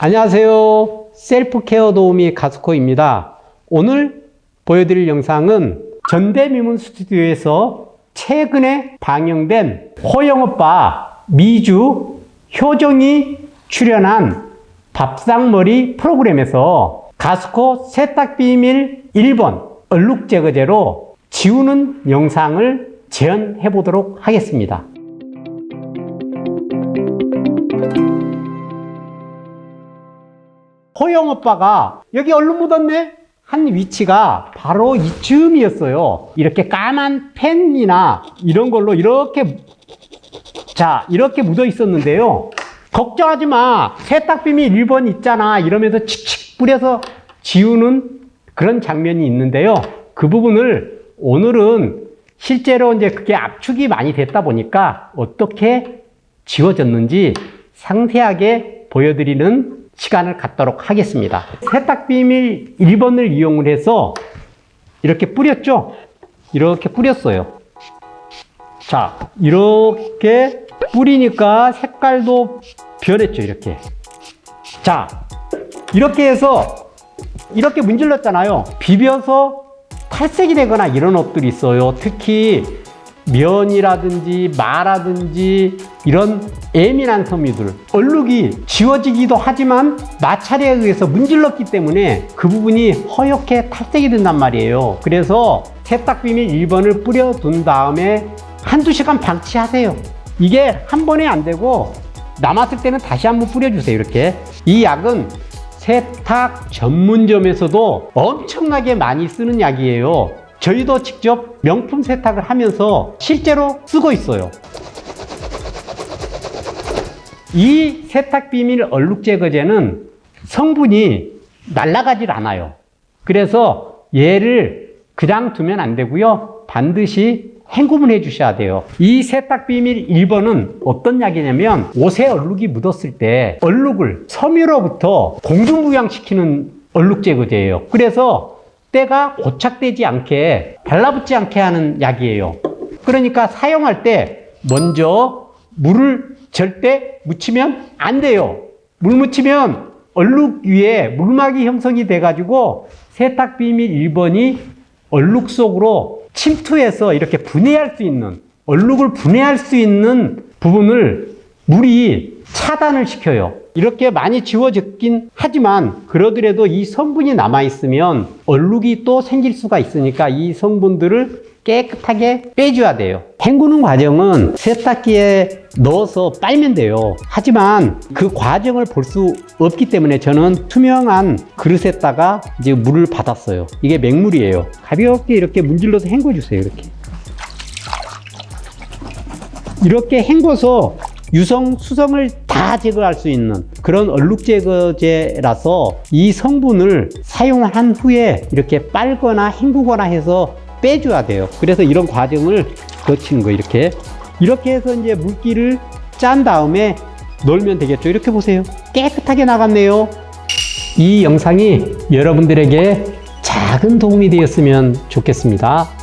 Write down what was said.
안녕하세요. 셀프 케어 도우미 가스코입니다. 오늘 보여드릴 영상은 전대미문 스튜디오에서 최근에 방영된 호영오빠 미주 효정이 출연한 밥상머리 프로그램에서 가스코 세탁비밀 1번 얼룩 제거제로 지우는 영상을 재현해 보도록 하겠습니다. 호영 오빠가 여기 얼룩 묻었네? 한 위치가 바로 이쯤이었어요. 이렇게 까만 펜이나 이런 걸로 이렇게 자 이렇게 묻어 있었는데요. 걱정하지 마. 세탁비밀 1번 있잖아. 이러면서 칙칙 뿌려서 지우는 그런 장면이 있는데요. 그 부분을 오늘은 실제로 이제 그게 압축이 많이 됐다 보니까 어떻게 지워졌는지 상세하게 보여드리는 시간을 갖도록 하겠습니다. 세탁비밀 1번을 이용을 해서 이렇게 뿌렸죠? 이렇게 뿌렸어요. 자, 이렇게 뿌리니까 색깔도 변했죠, 이렇게. 자, 이렇게 해서 이렇게 문질렀잖아요. 비벼서 탈색이 되거나 이런 옷들이 있어요. 특히 면이라든지 마라든지 이런 예민한 섬유들 얼룩이 지워지기도 하지만 마찰에 의해서 문질렀기 때문에 그 부분이 허옇게 탈색이 된단 말이에요. 그래서 세탁비밀 1번을 뿌려둔 다음에 한두 시간 방치하세요. 이게 한 번에 안 되고 남았을 때는 다시 한번 뿌려주세요 이렇게. 이 약은 세탁 전문점에서도 엄청나게 많이 쓰는 약이에요 저희도 직접 명품 세탁을 하면서 실제로 쓰고 있어요. 이 세탁 비밀 얼룩 제거제는 성분이 날아가질 않아요. 그래서 얘를 그냥 두면 안 되고요. 반드시 헹굼을 해 주셔야 돼요. 이 세탁 비밀 1번은 어떤 약이냐면 옷에 얼룩이 묻었을 때 얼룩을 섬유로부터 공중부양시키는 얼룩 제거제예요. 그래서 때가 고착되지 않게 달라붙지 않게 하는 약이에요. 그러니까 사용할 때 먼저 물을 절대 묻히면 안 돼요. 물 묻히면 얼룩 위에 물막이 형성이 돼가지고 세탁 비밀 1번이 얼룩 속으로 침투해서 이렇게 분해할 수 있는 얼룩을 분해할 수 있는 부분을 물이 차단을 시켜요. 이렇게 많이 지워졌긴 하지만 그러더라도 이 성분이 남아 있으면 얼룩이 또 생길 수가 있으니까 이 성분들을 깨끗하게 빼줘야 돼요. 헹구는 과정은 세탁기에 넣어서 빨면 돼요. 하지만 그 과정을 볼 수 없기 때문에 저는 투명한 그릇에다가 이제 물을 받았어요. 이게 맹물이에요. 가볍게 이렇게 문질러서 헹궈 주세요. 이렇게. 이렇게 헹궈서 유성, 수성을 다 제거할 수 있는 그런 얼룩 제거제라서 이 성분을 사용한 후에 이렇게 빨거나 헹구거나 해서 빼줘야 돼요. 그래서 이런 과정을 거치는 거예요. 이렇게. 이렇게 해서 이제 물기를 짠 다음에 놀면 되겠죠. 이렇게 보세요. 깨끗하게 나갔네요. 이 영상이 여러분들에게 작은 도움이 되었으면 좋겠습니다.